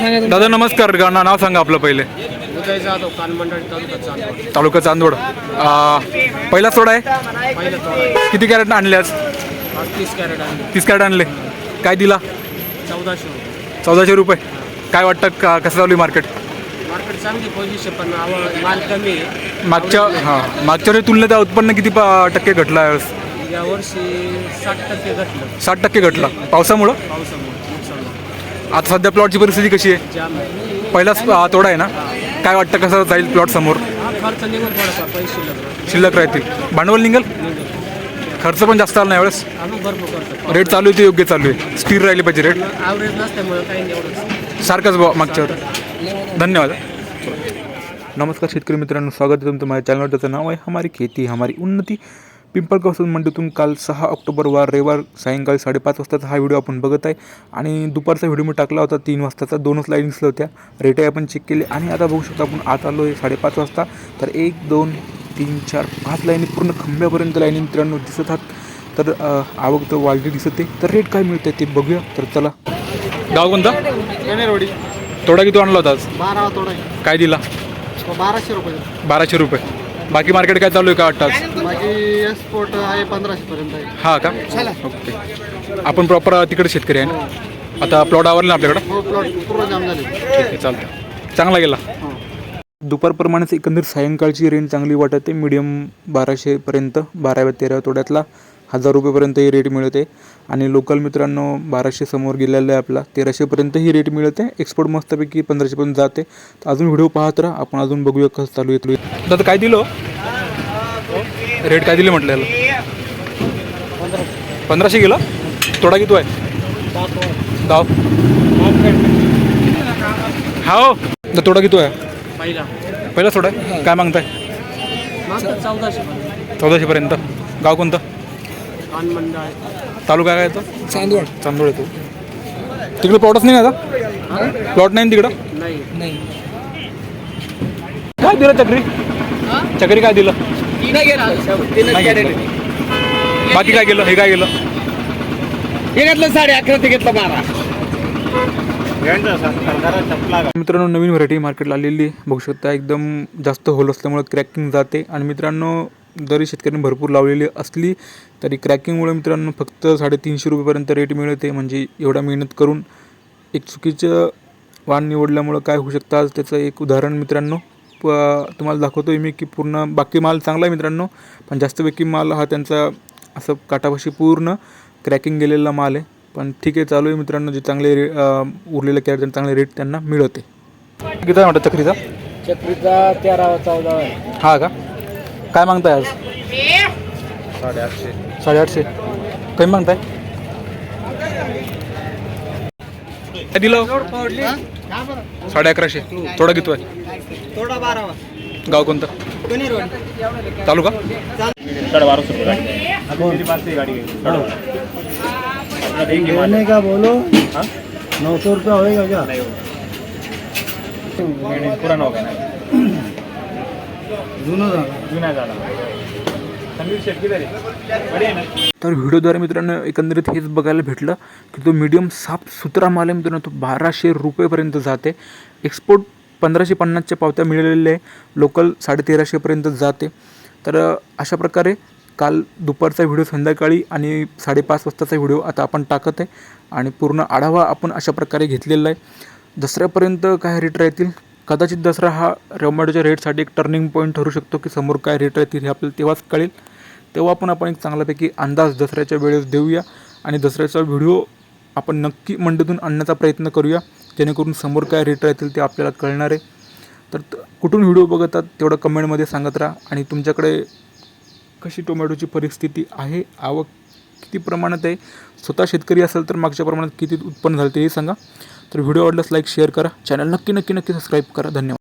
दादा नमस्कार. गा- ना- नाव सांगा आपलं पहिले. उदय जाधव कानमंडळ तालुका चांदवड. तालुका चांदवड. आ, पहिला सोडा आहे? पहिलं तोडा किती कॅरेट आणले आज? आज तीस कॅरेट आहे तीस कॅरेट आणले. काय दिला? चौदाशे रुपये. चौदाशे रुपये. काय वाटतं का कसं चालू मार्केट? मार्केट चांगली पोझिशन पण आवड माल कमी आहे. मागच्या हां मागच्या वेळी तुलनेत उत्पन्न किती प- टक्के घटलं यावेळेस यावर्षी साठ टक्के घटलं. साठ टक्के घटलं. पावसामुळं. आता सध्या प्लॉटची परिस्थिती कशी आहे? पहिलाच तोडा आहे ना? काय वाटतं कसं जाईल प्लॉट समोर? हा शिल्लक राहतील. भांडवल निघेल? खर्च पण जास्त आला नाही यावेळेस रेट चालू आहे ते योग्य चालू आहे. स्थिर राहिली पाहिजे रेट ॲव्हरेज नसल्यामुळे काही नाही एवढंच. सारखंच भाव मागच्यावर. धन्यवाद. नमस्कार शेतकरी मित्रांनो स्वागत आहे तुमचं माझ्या चॅनलवर त्याचं नाव आहे हमारी खेती हमारी उन्नती. पिंपळगावसून मंडीतून काल सहा ऑक्टोबर वार रविवार सायंकाळी साडेपाच वाजताचा हा व्हिडिओ आपण बघत आहे. आणि दुपारचा व्हिडिओ मी टाकला होता तीन वाजताचा. दोनच लाईन दिसल्या होत्या. रेटही आपण चेक केले. आणि आता बघू शकतो आपण आत आलो आहे साडेपाच वाजता. तर एक दोन तीन चार पाच लाईनी पूर्ण खंब्यापर्यंत लाईनी मित्रांनो दिसत आहात. तर आवक तर वाढली दिसते. तर रेट काय मिळते ते बघूया. तर चला. गाव कोणता? रोडी तोडा किती आणला होता आज? बारा तोडा काय दिला? बाराशे रुपये. बाराशे रुपये. बाकी मार्केट काय चालू आहे का वाटतं आज बाकी एक्सपोर्ट आहे पंधराशे पर्यंत आहे. हा का? ओके. आपण प्रॉपर तिकडे शेतकरी आहे ना? आता प्लॉट आवरला ना आपल्याकडं? हो प्लॉट पूर्ण जाम झाले. ठीक आहे चालतं चांगला गेला. दुपारप्रमाणेच एकंदर सायंकाळची रेंज चांगली वाटते. मिडियम बाराशेपर्यंत बाराव्या तेराव्या तोड्यातला. हजार रुपयेपर्यंत ही रेट मिळते. आणि लोकल मित्रांनो बाराशे समोर गेलेलं आहे आपला तेराशेपर्यंत ही रेट मिळते. एक्सपोर्ट मस्तपैकी पंधराशेपर्यंत जाते. तर अजून व्हिडिओ पाहत राहा. आपण अजून बघूया कसं चालू आहे दादा काय दिलं? रेट काय दिले म्हटलं याला पंधराशे गेलं? तोडा किती आहे? गाव हा हो. तर तोडा किती आहे? पहिला. आहे काय मागताय? चौदाशेपर्यंत. गाव कोणतं? तालुका काय येतो? चांदवड. चांदोड येतो. तिकडे प्लॉटच नाही ना आता? प्लॉट नाही तिकडं? नाही. नाही. काय दिलं चक्री? चक्री काय दिलं. बाकी काय केलं? हे काय केलं? हे घेतलं साडे अकरा ते घेतलं बारा. मित्रांनो नवीन व्हरायटी मार्केटला आलेली. बघू शकता एकदम जास्त होल असल्यामुळे क्रॅकिंग जाते. आणि मित्रांनो जरी शेतकऱ्यांनी भरपूर लावलेली असली तरी क्रॅकिंगमुळे मित्रांनो फक्त साडेतीनशे रुपयेपर्यंत रेट मिळते. म्हणजे एवढा मेहनत करून एक चुकीचं वाण निवडल्यामुळं काय होऊ शकतं आज त्याचं एक उदाहरण मित्रांनो. प तुम्हाला दाखवतो मी की पूर्ण बाकी माल चांगला आहे मित्रांनो पण जास्तपैकी माल हा त्यांचा असं काटापाशी पूर्ण क्रॅकिंग गेलेला माल आहे. पण ठीक आहे चालू आहे मित्रांनो जे चांगले रे उरलेले कॅरेट त्यांना चांगले रेट त्यांना मिळते. किती आहे म्हणतात चक्रीचा? चक्रीचा तेरा चौदा हा का? काय मागताय आज? साडेआठशे. साडेआठशे कमी मागताय? काय दिलं? साडे अकराशे. थोडा आहे? थोडा बारा गाव कोणतं? तालुका? देने का बोलो नौ सौ रुपया होएगा क्या तर व्हिडिओद्वारे मित्रांनो एकंदरीत हेच बघायला भेटलं की तो मीडियम साफ सुथरा माल आहे मित्रांनो तो बाराशे रुपयेपर्यंत जाते. एक्सपोर्ट पंधराशे पन्नासच्या पावत्या मिळालेल्या आहे. लोकल साडे तेराशेपर्यंत जाते. तर अशा प्रकारे काल दुपारचा व्हिडिओ संध्याकाळी आणि साडेपाच वाजताचा व्हिडिओ आता आपण टाकत आहे. आणि पूर्ण आढावा आपण अशा प्रकारे घेतलेला आहे. दसऱ्यापर्यंत काय रेट राहतील? कदाचित दसरा हा टोमॅटोच्या रेटसाठी एक टर्निंग पॉईंट ठरू शकतो की समोर काय रेट राहतील हे आपल्याला तेव्हाच कळेल. तेव्हा पण आपण एक चांगल्यापैकी अंदाज दसऱ्याच्या वेळेस देऊया आणि दसऱ्याचा व्हिडिओ आपण नक्की मंडीतून आणण्याचा प्रयत्न करूया जेणेकरून समोर काय रेट राहतील ते आपल्याला कळणार आहे. तर त- कुठून व्हिडिओ बघतात तेवढं कमेंटमध्ये सांगत राहा आणि तुमच्याकडे कशी टोमॅटोची परिस्थिती आहे आवक किती प्रमाणात आहे? स्वतः शेतकरी असेल तर मागच्या प्रमाणात किती उत्पन्न झालं तेही सांगा. तर व्हिडिओ आवडल्यास लाईक शेअर करा. चॅनल नक्की नक्की नक्की सबस्क्राईब करा. धन्यवाद.